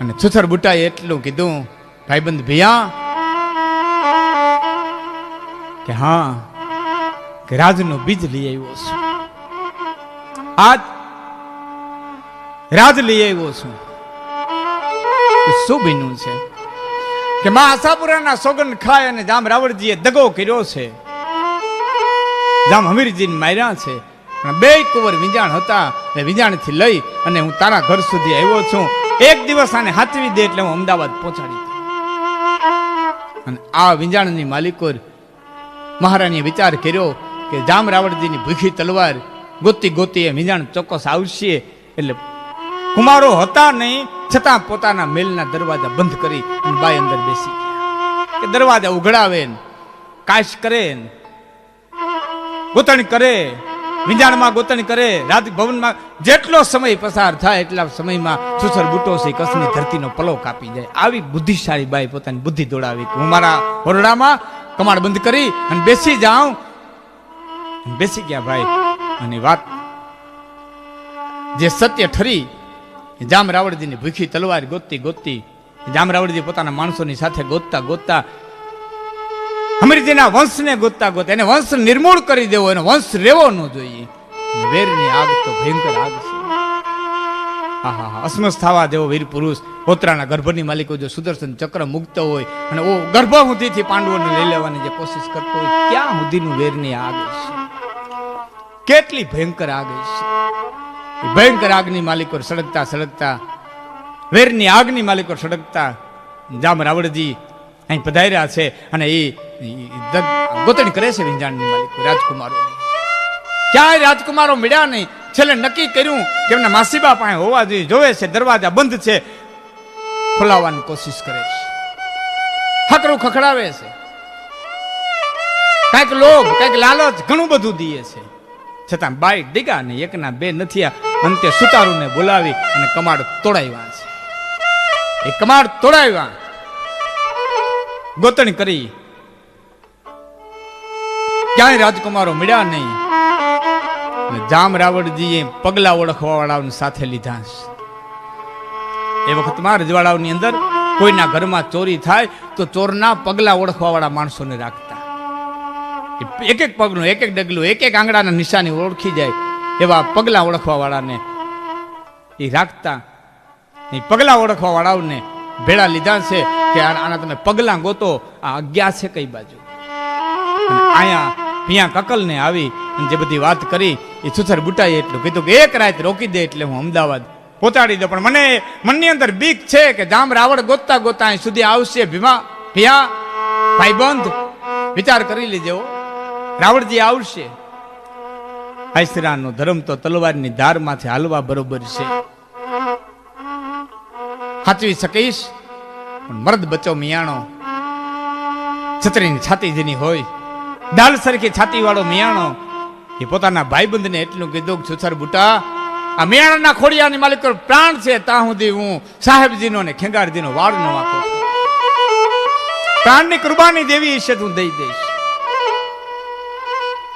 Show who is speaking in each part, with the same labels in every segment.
Speaker 1: અને છુથર બુટાએ એટલું કીધું, ભાઈબંધ ભૈયા, કે હા, કે રાજનો બીજ લઈ આવ્યો છું. આજ રાજ લઈ આવ્યો છું. શું બન્યું છે? કે મા આશાપુરાના સોગન ખાય અને જામ રાવળજીએ દગો કર્યો છે. જામ હમીરજીને માર્યા છે. બે કુંવર વિંજાણ હતા ને વિંજાણથી લઈ અને હું તારા ઘર સુધી આવ્યો છું. એક દિવસ આને હાથવી દે એટલે હું અમદાવાદ પહોંચાડી અને આ વિંજાણની માલિકો મહારાણીએ વિચાર કર્યો કે જામ રાવળજીની ભૂખી તલવાર ગોતી ગોતી એ વિંજાણ ચોક્કસ આવશે એટલે કુમારો હતા નહીં, છતાં પોતાના મેલના દરવાજા બંધ કરી અને બાઈ અંદર બેસી કે દરવાજા ઉઘડાવે કાશ કરે ગોતણી કરે વિંજાણમાં ગોતણ કરે રાજભવનમાં જેટલો સમય પસાર થાય એટલા સમયમાં સુસર બુટો છે કસની ધરતીનો પલો કાપી જાય. આવી બુદ્ધિશાળી બાઈ પોતાની બુદ્ધિ દોડાવી હું મારા ઓરડામાં કમાડ બંધ કરી અને બેસી જાઉં. બેસી ગયા ભાઈ. અને વાત જે સત્ય ઠરી જામ રાવળજીની ભૂખી તલવાર ગોતતી ગોતતી જામ રાવળજી પોતાના માણસોની સાથે ગોતતા ગોતતા હમીરજીના વંશને ગોતતા ગોતતા એને વંશ નિર્મૂળ કરી દેવો, એનો વંશ રહેવો ન જોઈએ. વેરની આગ તો ભયંકર આગ છે. અસ્મસ થવા જેવો વીર પુરુષ. પોતરાના ગર્ભની માલિકો જો સુદર્શન ચક્ર મુક્ત હોય અને ઓ ગર્ભ સુધીથી પાંડવોને લઈ લેવાની જે કોશિશ કરતો હોય, ક્યાં સુધીનું વેરની આગ છે કેટલી ભયંકર આગ છે ભયંકર આગની માલિકો સળગતા સળગતા, વેરની આગની માલિકો સળગતા જામ રાવળજી અહીં પધાર્યા છે અને એ ગોતણ કરે છે વિંજાણની માલિક રાજકુમારો ક્યાંય રાજકુમારો મળ્યા નહીં. છેલ્લે નક્કી કર્યું કે એમના માસીબા પાસે હોવા જોઈએ, જોવે છે, દરવાજા બંધ છે. ખોલાવવાની કોશિશ કરે છે. હકરું ખખડાવે છે. કાંઈક લોભ, કાંઈક લાલચ ઘણું બધું દીએ છે. છતાં બાઈ ડીગા ને એકના બે નથી અંતે સુતારુને બોલાવી અને કમાડ તોડાવ્યા છે. એ કમાડ તોડાવ્યા. ગોતણી કરી. ક્યાંય રાજકુમારો મળ્યા નહીં. જામ રાવળજીએ પગલા ઓળખવા વાળાઓને સાથે લીધા એ વખતમાં રજવાડાઓની અંદર કોઈના ઘરમાં ચોરી થાય તો ચોરના પગલા ઓળખવા વાળા માણસોને રાખતા. એક એક પગનું, એક એક ડગલું, એક એક આંગળાના નિશાની ઓળખી જાય એવા પગલા ઓળખવા વાળાને એ રાખતા. એ પગલા ઓળખવા વાળાઓને ભેળા લીધા છે. કે આના તમે પગલા ગોતો, આ અગિયાર છે કઈ બાજુ. અહીંયા પિયા કકલને આવી જે બધી વાત કરી, એ સુથર બુટાઈ એટલું કીધું કે એક રાત રોકી દે એટલે હું અમદાવાદ પોતાડી દઉં. પણ મને મનની અંદર બીક છે કે જામ રાવણ ગોતતા ગોતા અહીં સુધી આવશે ભીમા પિયા ભાઈબંધ, વિચાર કરી લેજો રાવણજી આવશે. આઈસરાનો ધર્મ તો તલવારની ધારમાંથી હાલવા બરોબર છે. સાચવી શકીશ? પણ મર્દ બચ્ચો મિયાણો. છત્રીની છાતી જેની હોય દાલ સરખી છાતી વાળો મિયાણો. એ પોતાના ભાઈબંધને એટલું કીધું કે બુટા, આ મિયાણાના ખોડિયાની માલિક પ્રાણ છે ત્યાં સુધી હું સાહેબજીનો ને ખેંગારજીનો વાળ ન આપું પ્રાણની કુરબાની દેવી છે હું દઈ દઈશ.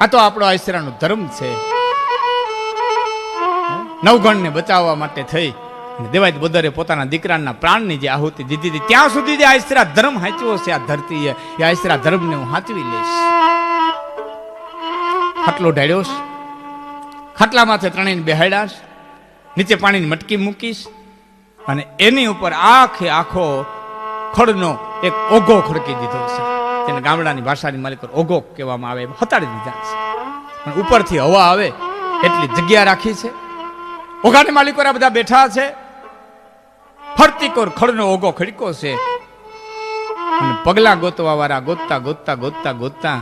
Speaker 1: આ તો આપણો આશરાનો ધર્મ છે. નવગણને બચાવવા માટે થઈ. દેવાય બોદરે પોતાના દીકરાના પ્રાણની જે આહુતિ દીધી હતી, ત્યાં સુધી જે આઈસરા ધર્મ હાંચ્યો છે આ ધરતીએ, એ આઈસરા ધર્મને હું હાંચવી લઈશ. ખાટલો ઢાળ્યો છે. ખાટલા માથે ત્રણેયને બેહાડ્યાશ. નીચે પાણીની મટકી મૂકીશ અને એની ઉપર આખે આખો ખડનો એક ઓઘો ખડકી દીધો છે. તેને ગામડાની ભાષાની માલિક ઓઘો કહેવામાં આવે હતાડી દીધા છે. ઉપરથી હવા આવે, એટલી જગ્યા રાખી છે. ઓઘાની માલિકો આ બધા બેઠા છે. ફરતી કોર ખડનો ઓઘો ખડકો છે. અને પગલા ગોતવા વાળા ગોતતા ગોતતા ગોતતા ગોતતા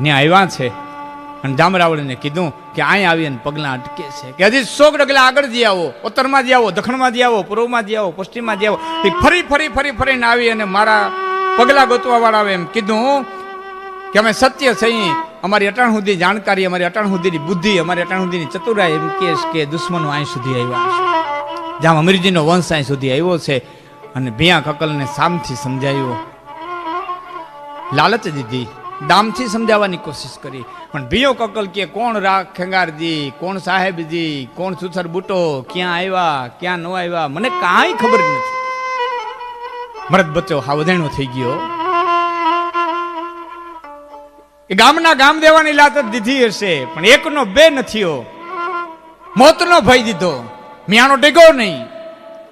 Speaker 1: ને આવ્યા છે. અને જામરાવળીને કીધું કે અહીં આવીને પગલા અટકે છે. કે હજી સો ડગલા આગળ જઈ આવો, ઉત્તરમાં જઈ આવો, દક્ષિણમાં જઈ આવો, પૂર્વમાં જઈ આવો, પશ્ચિમમાં જઈ આવો. એ ફરી ફરી ફરી, ફરીને આવી અને મારા પગલા ગોતવા વાળા એમ કીધું કે અમે સત્ય છીએ. અમારી અટાણ સુધી જાણકારી, અમારી અટાણ સુધીની બુદ્ધિ, અમારી અટાણ સુધીની ચતુરાઈ એમ કે દુશ્મનો અહીં સુધી આવ્યા છે. જામ અમીરજીનો વંશ અહીં સુધી આવ્યો છે અને ભિયા કકલને સામથી સમજાયો. લાલચ દીધી દામથી સમજાવવાની કોશિશ કરી, પણ ભીયો કકલ કે કોણ રાખ ખેંગારજી, કોણ સાહેબજી, કોણ સુથર બુટો, ક્યાં આવ્યા, ક્યાં ન આવ્યા, મને કાંઈ ખબર નથી. મરદ બચ્ચો હાવધેણો થઈ ગયો. એ ગામના ગામ દેવાની લાત દીધી હશે, પણ એકનો બે નથીઓ મોતનો ભય દીધો. મિયાનો ડેગો નહીં.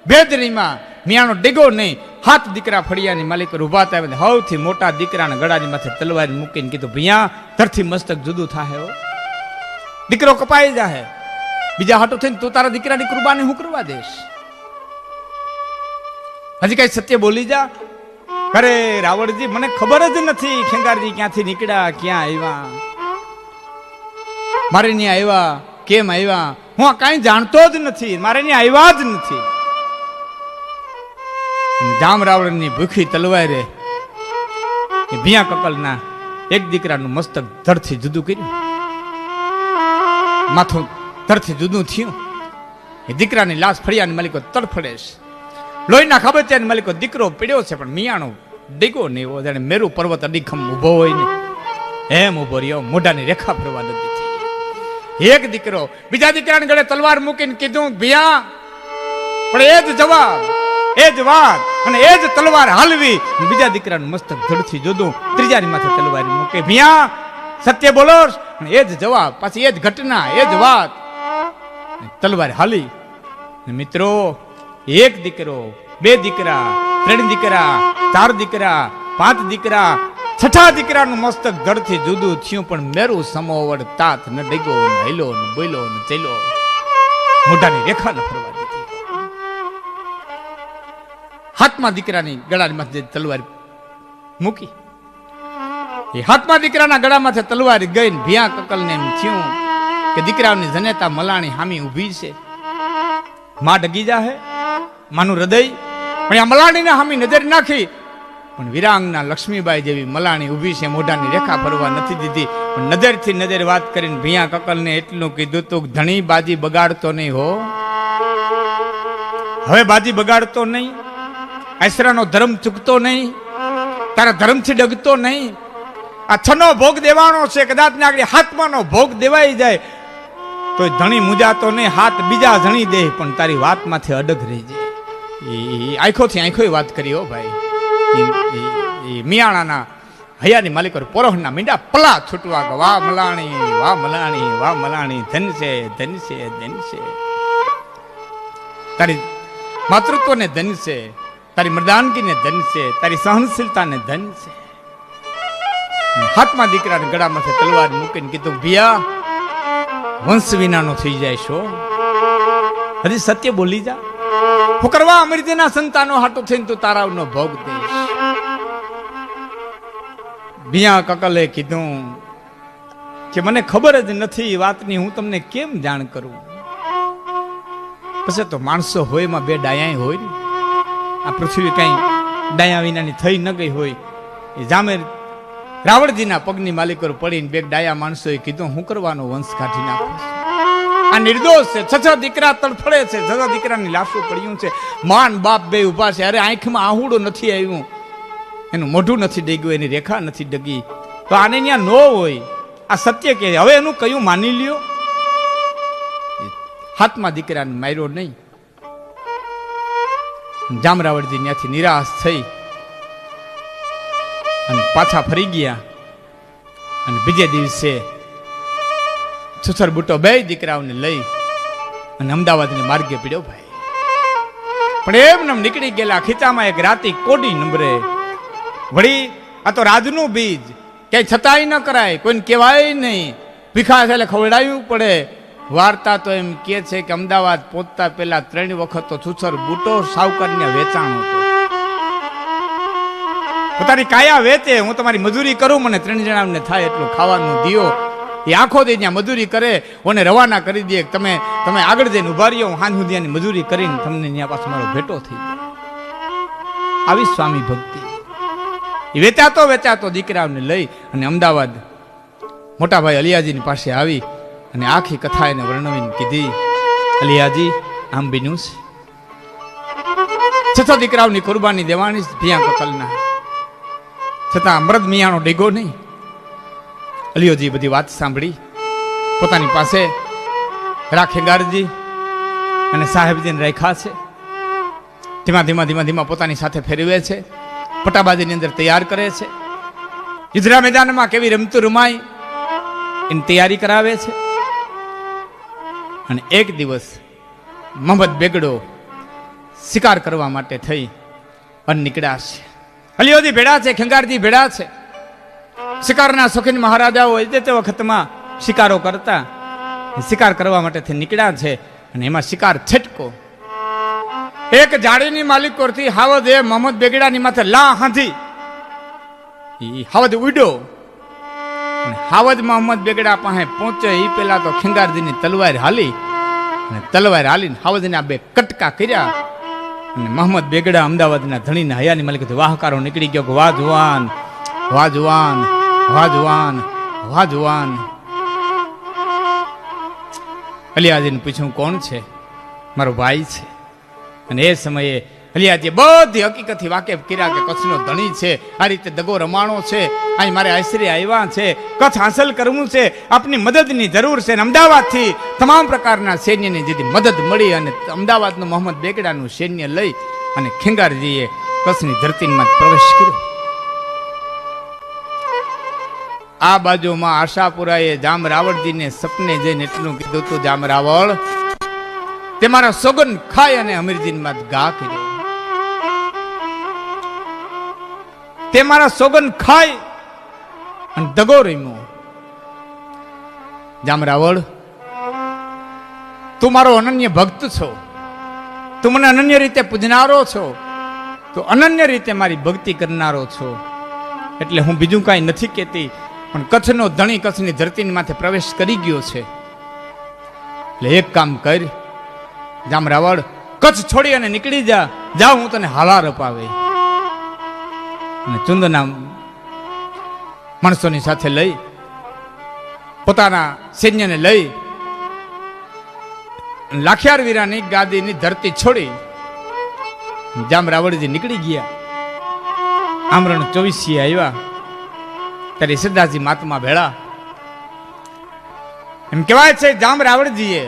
Speaker 1: બેદરીમાં મિયાનો ડેગો નહીં. હાથ દીકરા ફળિયાની માલિક ઊભા થાય સૌથી મોટા દીકરાના ગળાની માથે તલવાર મૂકીને કીધું, ભૈયા, ધરથી મસ્તક જુદું થાય હો. દીકરો કપાઈ જાહે. બીજા હાટો થઈને તું તારા દીકરાની કુરબાની હું કરવા દેશ હજી કઈ સત્ય બોલી જા. અરે રાવણજી, મને ખબર જ નથી ખેંગારજી ક્યાંથી નીકળ્યા, ક્યાં આવ્યા? મારે ત્યાં આવ્યા, કેમ આવ્યા? હું કાંઈ જાણતો જ નથી. મારે ત્યાં આવ્યા જ નથી. જામ રાવણની ભૂખી તલવારે એ ભિયા કકલના એક દીકરાનું મસ્તક ધરથી જુદું કર્યું. માથું ધરથી જુદું થયું. એ દીકરાની લાશ ફળિયાની માલિકો તડફડે છે. લોહીના ખબર ત્યાં માલિકો દીકરો પીડ્યો છે, પણ મિયાણો ડીગો નહીં જાણે મેરુ પર્વત અડીખમ ઊભો હોય ને. એમ ઊભો રહ્યો, મોઢાની રેખા ફરવા નથી. એક દીકરો. બીજા દીકરાને ગળે તલવાર મૂકીને કીધું, ભિયા, પણ એ જ જવાબ, એ જ વાત, અને એ જ તલવાર હાલવી. બીજા દીકરાનું મસ્તક ધડથી જોદું ત્રીજાની માથે તલવાર મૂકે. ભિયા, સત્ય બોલો અને એ જ જવાબ, પાછી એ જ ઘટના, એ જ વાત. તલવાર હાલી. મિત્રો, એક દીકરો, બે દીકરા, ત્રણ દીકરા, ચાર દીકરા, પાંચ દીકરા છઠ્ઠા દીકરાનું મસ્તક ધડથી જુદું થયું, પણ મેરું સમોવડ તાત ન ડેગો, ન હેલો, ન બોલો ન ચેલો. મોઢાની રેખા ન ફરવા દીધી. હાથમાં દીકરાની ગળાની માથે તલવાર મૂકી, એ હાથમાં દીકરાના ગળામાંથી તલવાર ગઈ ભિયા કકલને એમ થયું કે દીકરાની જનેતા મલાણી હામી ઊભી છે. માં ડગી જાહે, માનું હૃદય, પણ આ મલાણીને હામી નજર નાખી પણ વિરાંગના લક્ષ્મીબાઈ જેવી મલાણી ઊભી છે, મોઢાની રેખા ફરવા નથી દીધી. પણ નજરથી નજર વાત કરીને ભૈયા કકલને એટલું કીધું તું ધણી બાજી બગાડતો નહીં હો. હવે બાજી બગાડતો નહીં. આશરાનો ધર્મ ચૂકતો નહીં. તારા ધર્મથી ડગતો નહીં. આ છનો ભોગ દેવાનો છે કદાચ ને આગળ હાથમાંનો ભોગ દેવાઈ જાય. તો ધણી મુજાતો નહીં, હાથ બીજા ધણી દે, પણ તારી વાતમાંથી અડગ રહી જાય. એ આંખોથી આંખો વાત કરી હો ભાઈ. મિયાણાના હયાની માલિકો પોરોહના મીંડા પલા છૂટવા કે વાહ મલાણી વાહ મલાણી વાહ મલાણી ધન છે ધન છે ધન છે તારી માતૃત્વને ધન છે તારી મર્દાનગીને ધન છે તારી સહનશીલતાને ધન છે હાથમાં દીકરાને ગળામાંથી તલવાર મૂકીને કીધું, ભિયા, વંશ વિનાનો થઈ જાય છો. હજી સત્ય બોલી જા. હું કરવા અમૃતના સંતાનો હાટો થઈને તું તારાનો ભોગ દઈશ ભિયા કકલે કીધું કે મને ખબર જ નથી વાતની, હું તમને કેમ જાણ કરું? પછી તો માણસો હોય, એમાં બે ડાયા હોય ને. આ પૃથ્વી કઈ ડાયા વિનાની થઈ ન ગઈ હોય. એ જામે રાવણજીના પગની માલિકો પડીને બે ડાયા માણસોએ કીધું, હું કરવાનો વંશ કાઢી નાખો આ નિર્દોષ છે. છ દીકરા તડફડે છે. છ છ દીકરાની લાશો પડ્યું છે. માન બાપ બે ઊભા છે. અરે આંખમાં આહુડો નથી આવ્યું. એનું મોઢું નથી ડગ્યું એની રેખા નથી ડગી. તો આને ત્યાં નો હોય. આ સત્ય કે હવે એનું કયું માની લ્યો? હાથમાં દીકરાને માર્યો નહીં. જામરાવળજી ત્યાંથી નિરાશ થઈ અને પાછા ફરી ગયા. અને બીજે દિવસે છુસર બુટો બે દીકરાઓને લઈ અને અમદાવાદને માર્ગે પીડ્યો ભાઈ. પણ એમને નીકળી ગયેલા ખીચામાં એક રાતી કોડી નંબરે વળી આ તો રાજનું બીજ. ક્યાંય છતાંય ન કરાય, કોઈને કહેવાય નહીં. ભીખા એટલે ખવડાવવું પડે. વાર્તા તો એમ કે છે કે અમદાવાદ પહોંચતા પહેલા ત્રણ વખત તો છુસર બુટો સાવકારને વેચાણ હતો. પોતાની કાયા વેચે, હું તમારી મજૂરી કરું, મને ત્રણ જણાને થાય એટલું ખાવાનું દિયો. એ આખો દે ત્યાં મજૂરી કરે, ઓને રવાના કરી દે. તમે તમે આગળ જઈને ઊભા રહ્યો, હું હાન સુધી મજૂરી કરીને તમને ત્યાં પાછો મારો ભેટો થઈ જાય આવી સ્વામી ભક્તિ. વેચાતો વેચાતો દીકરાઓને લઈ અને અમદાવાદ મોટાભાઈ અલિયાજીની પાસે આવી અને આખી કથા એને વર્ણવીને કીધી. અલિયાજી, આમ બીનું છે છતાં દીકરાઓની કુરબાની દેવાની ભિયા કતલના છતાં અમૃત મિયાનો ડીગો નહીં. અલિયોજી બધી વાત સાંભળી. પોતાની પાસે રાખેગારજી અને સાહેબજીને રાખ્યા છે. ધીમા ધીમા ધીમા ધીમા પોતાની સાથે ફેરવે છે. પટાબાજીની અંદર તૈયાર કરે છે. ઇદરા મેદાનમાં કેવી રમતું રમાય એની તૈયારી કરાવે છે. અને એક દિવસ મોહમ્મદ બેગડો શિકાર કરવા માટે થઈ અને નીકળ્યા છે. અલિયોજી ભેડા છે ખંગારજી ભેડા છે. શિકારના શોખીન મહારાજાઓ હોય તે વખતમાં શિકારો કરતા શિકાર કરવા માટે નીકળ્યા છે અને એમાં શિકાર છટકો એક જાડીની માલિકોરથી હાવદ એ મોહમ્મદ બેગડાની માથે લા હાંધી. હાવદ ઉડ્યો. હાવદ મોહમ્મદ બેગડા પાસે પહોંચે એ પેલા તો ખેંગારજીની તલવાર હાલી. અને તલવાર હાલીને હાવદને આ બે કટકા કર્યા. અને મોહમ્મદ બેગડા અમદાવાદના ધણીના હયાની માલિક વાહકારો નીકળી ગયો કે વાહ જુવાન વાહ જુવાન વાહ જુવાન. અલિયાજીને પૂછ્યું, કોણ છે? મારો ભાઈ છે. અને એ સમયે અલિયાજીએ બધી હકીકતથી વાકેફ કર્યા કે કચ્છનો ધણી છે, આ રીતે દગો રમાણો છે, અહીં મારે આશરે આવ્યા છે, કચ્છ હાંસલ કરવું છે, આપની મદદની જરૂર છે અને અમદાવાદથી તમામ પ્રકારના સૈન્યની જેથી મદદ મળી અને અમદાવાદનું મોહમ્મદ બેગડાનું સૈન્ય લઈ અને ખેંગારજીએ કચ્છની ધરતીમાં પ્રવેશ કર્યો. આ બાજુમાં આશાપુરાએ જામ રાવળજીને સપને જઈને એટલું કીધું તું જામ રાવળ તે મારા સોગન ખાય અને અમીરજીનમાં ગા કર્યો તે મારા સોગન ખાય અને દગો રમ્યો. જામ તું મારો અનન્ય ભક્ત છો. તું મને અનન્ય રીતે પૂજનારો છો. તું અનન્ય રીતે મારી ભક્તિ કરનારો છો. એટલે હું બીજું કાંઈ નથી કહેતી, પણ કચ્છનો ધણી કચ્છની ધરતીની માથે પ્રવેશ કરી ગયો છે. એટલે એક કામ કર જામ રાવળ કચ્છ છોડી અને નીકળી જા. જા હું તને હાલાર અપાવે. અને ચુંદના માણસોની સાથે લઈ, પોતાના સૈન્યને લઈ, લાખિયાર વીરાની ગાદીની ધરતી છોડી જામ રાવળજી નીકળી ગયા. આમરણ ચોવીસી આવ્યા. ત્યારે સિદ્ધાજી મહાત્મા ભેળા. એમ કહેવાય છે જામ રાવળજીએ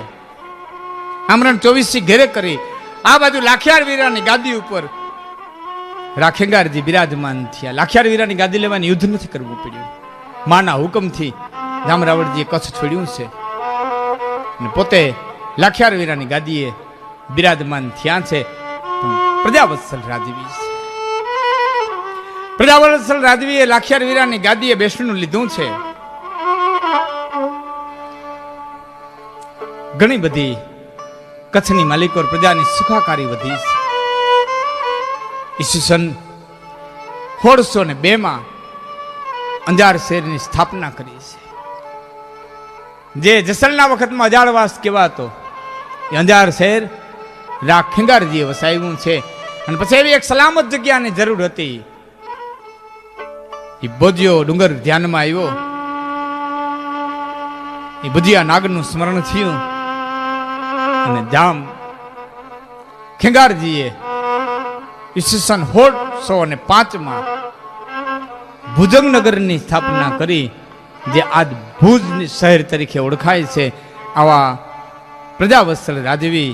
Speaker 1: આમરણ ચોવીસી ઘેરે કરી આ બાજુ લાખિયાર વીરાની ગાદી ઉપર રાખેંગારજી બિરાજમાન થયા. લાખિયાર વીરાની ગાદી લેવાની યુદ્ધ નથી કરવું પડ્યું. માના હુકમથી રામરાવળજીએ કચ્છ છોડ્યું છે. અને પોતે લાખિયાર વીરાની ગાદીએ બિરાજમાન થયા છે. પ્રજાવત્સલ રાજવી છે. પ્રજાવત્સલ રાજવીએ લાખિયાર વીરાની ગાદીએ બેસણું લીધું છે. ઘણી બધી કચ્છની માલિકો પ્રજાની સુખાકારી વધી ઈસવીસન સોળસો ને બે માં અંજાર શહેરની સ્થાપના કરી છે. જે જસલના વખતમાં અજાળવાસ કહેવાતો એ અંજાર શહેર રાખ ખીંગારજીએ વસાવ્યું છે. અને પછી એવી એક સલામત જગ્યાની જરૂર હતી. એ બોજ્યો ડુંગર ધ્યાનમાં આવ્યો. એ ભુજિયા નાગનું સ્મરણ થયું. અને જામ. ખેંગારજીએ ઈસવીસન સોળસો અને પાંચમાં ભુજંગનગરની સ્થાપના કરી, જે આજ ભુજ શહેર તરીકે ઓળખાય છે, આવા પ્રજાવત્સલ રાજવી